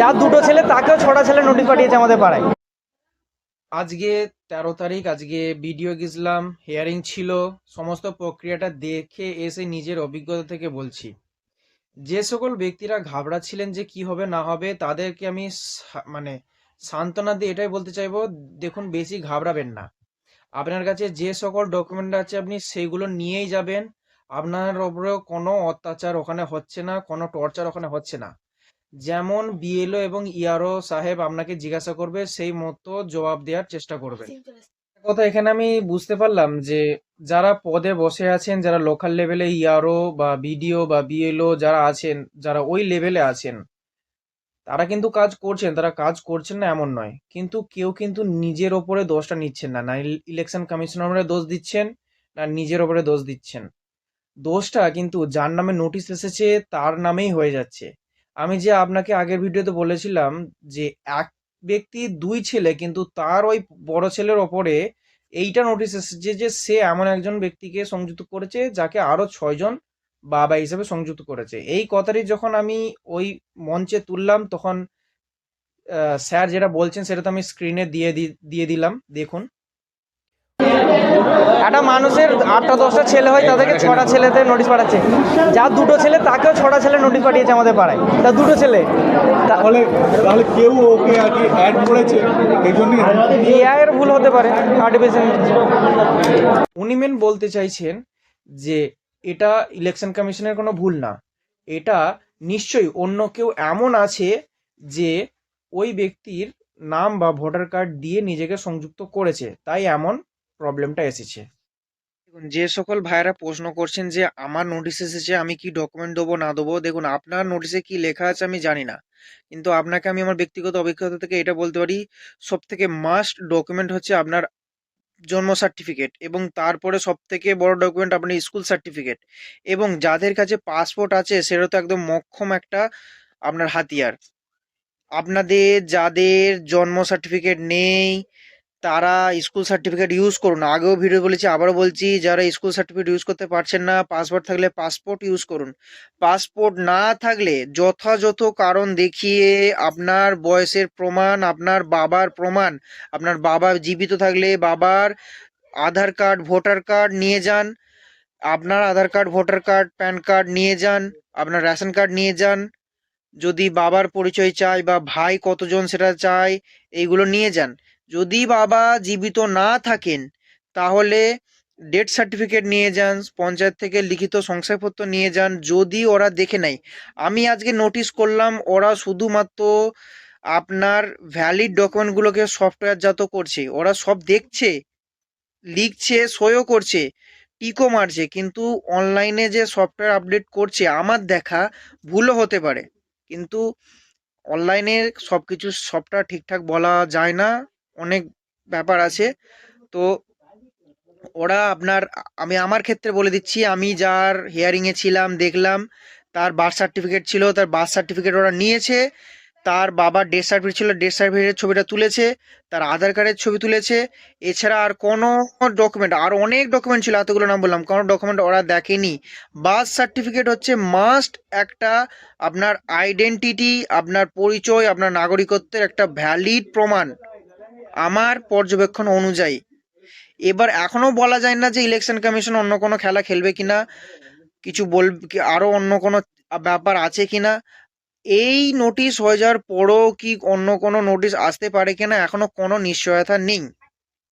যার দুটো ছেলে, তাকেও ছটা ছেলে নোটিশ পাঠিয়েছে আমাদের পাড়ায়। আজকে তেরো তারিখ, আজকে ভিডিও গেছিলাম হেয়ারিং ছিল, সমস্ত প্রক্রিয়াটা দেখে এসে নিজের অভিজ্ঞতা থেকে বলছি। যে সকল ব্যক্তিরা ঘাবড়াচ্ছিলেন যে কি হবে, না হবে, তাদেরকে আমি মানে সান্ত্বনা দিয়ে এটাই বলতে চাইব, দেখুন, বেশি ঘাবড়াবেন না। আপনার কাছে যে সকল ডকুমেন্ট আছে, আপনি সেইগুলো নিয়েই যাবেন। আপনার ওপরেও কোনো অত্যাচার ওখানে হচ্ছে না, কোনো টর্চার ওখানে হচ্ছে না। যেমন বিএলও এবং ইআরও সাহেব আপনাকে জিজ্ঞাসা করবে সেই মতো জবাব দেওয়ার চেষ্টা করবে কথা এখানে আমি বুঝতে পারলাম যে যারা পদে বসে আছেন যারা লোকাল লেভেলে ইয়ারও বা বিডিও বা বিএলও যারা আছেন যারা ওই লেভেলে আছেন তারা কিন্তু কাজ করছেন তারা কাজ করছেন না এমন নয়। কিন্তু কেউ কিন্তু নিজের ওপরে দোষটা নিচ্ছেন না। না ইলেকশন কমিশনারের দোষ দিচ্ছেন না নিজের ওপরে দোষ দিচ্ছেন। দোষটা কিন্তু যার নামে নোটিশ এসেছে তার নামেই হয়ে যাচ্ছে। আমি যে আপনাকে আগের ভিডিওতে বলেছিলাম যে এক ব্যক্তি, দুই ছেলে, কিন্তু তার ওই বড় ছেলের ওপরে এইটা নোটিশ এসেছে যে সে এমন একজন ব্যক্তিকে সংযুক্ত করেছে যাকে আরও ছয়জন বাবা হিসেবে সংযুক্ত করেছে। এই কথাটি যখন আমি ওই মঞ্চে তুললাম, তখন স্যার যেটা বলছেন সেটা তো আমি স্ক্রিনে দিয়ে দিয়ে দিলাম, দেখুন। একটা মানুষের আটটা দশটা ছেলে হয় তাদেরকে ছটা ছেলেতে নোটিশ পাঠাচ্ছে। যার দুটো ছেলে তাকেও ছটা ছেলে নোটিশ পাঠিয়েছে আমাদের পাড়ায়। তার দুটো ছেলে। তাহলে তাহলে কেউ ওকে আর কি অ্যাড করেছে? এই এআই এর ভুল হতে পারে আর্টিফিশিয়াল উনি মেন বলতে চাইছেন যে এটা ইলেকশন কমিশনের কোনো ভুল না। এটা নিশ্চয়ই অন্য কেউ এমন আছে যে ওই ব্যক্তির নাম বা ভোটার কার্ড দিয়ে নিজেকে সংযুক্ত করেছে। তাই এমন প্রবলেমটা এসেছে। দেখুন, যে সকল ভাইরা প্রশ্ন করছেন যে, আমার নোটিশ এসেছে, আমি কি ডকুমেন্ট দেবো, না দেবো? দেখুন, আপনার নোটিশে কি লেখা আছে আমি জানি না। কিন্তু আপনাকে আমি আমার ব্যক্তিগত অভিজ্ঞতা থেকে এটা বলতে পারি সব থেকে মাস্ট ডকুমেন্ট হচ্ছে আপনার জন্ম সার্টিফিকেট এবং তারপরে সব থেকে বড় ডকুমেন্ট আপনার স্কুল সার্টিফিকেট এবং যাদের কাছে পাসপোর্ট আছে, সেটা তো একদম মক্ষম একটা আপনার হাতিয়ার। আপনাদের, যাদের জন্ম সার্টিফিকেট নেই তারা স্কুল সার্টিফিকেট ইউজ করুন আগেও ভিডিও বলেছি, আবারও বলছি, যারা স্কুল সার্টিফিকেট ইউজ করতে পারছেন না পাসপোর্ট থাকলে পাসপোর্ট ইউজ করুন। পাসপোর্ট না থাকলে যথাযথ কারণ দেখিয়ে আপনার বয়সের প্রমাণ, আপনার বাবার প্রমাণ, আপনার বাবা জীবিত থাকলে বাবার আধার কার্ড ভোটার কার্ড নিয়ে যান, আপনার Aadhaar card voter card PAN card নিয়ে যান, আপনার রেশন কার্ড নিয়ে যান, যদি বাবার পরিচয় চায় বা ভাই কতজন সেটা চায়, এইগুলো নিয়ে যান। যদি বাবা জীবিত না থাকেন, তাহলে ডেথ সার্টিফিকেট নিয়ে যান, পঞ্চায়েত থেকে লিখিত শংসাপত্র নিয়ে যান, যদি ওরা দেখে নেয়। আমি আজকে নোটিশ করলাম, ওরা শুধুমাত্র আপনার ভ্যালিড ডকুমেন্টগুলোকে সফটওয়্যারজাত করছে। ওরা সব দেখছে, লিখছে, সইও করছে টিকো মারছে, কিন্তু অনলাইনে যে সফটওয়্যার আপডেট করছে, আমার দেখা ভুলও হতে পারে। কিন্তু অনলাইনে সব কিছু সবটা ঠিকঠাক বলা যায় না। অনেক ব্যাপার আছে। তো ওরা আপনার, আমি আমার ক্ষেত্রে বলে দিচ্ছি, আমি যার হিয়ারিংয়ে ছিলাম, দেখলাম, তার বার্থ সার্টিফিকেট ছিল, তার বার্থ সার্টিফিকেট ওরা নিয়েছে, তার বাবার ডেথ সার্টিফিকেট ছিল ডেথ সার্টিফিকেটের ছবিটা তুলেছে, তার আধার কার্ডের ছবি তুলেছে, এছাড়া আর কোনো ডকুমেন্ট আর অনেক ডকুমেন্ট ছিল, এতগুলো নাম বললাম, কোনো ডকুমেন্ট ওরা দেখেনি। বার্থ সার্টিফিকেট হচ্ছে মাস্ট একটা আপনার আইডেন্টিটি আপনার পরিচয়, আপনার নাগরিকত্বের একটা ভ্যালিড প্রমাণ। আমার পর্যবেক্ষণ অনুযায়ী। এবার এখনও বলা যায় না যে ইলেকশন কমিশন অন্য কোনো খেলা খেলবে কিনা, কিছু বল আরও অন্য কোনো ব্যাপার আছে কিনা। এই নোটিশ হয়ে যাওয়ার পরও কি অন্য কোনো নোটিশ আসতে পারে কিনা এখনও কোনো নিশ্চয়তা নেই।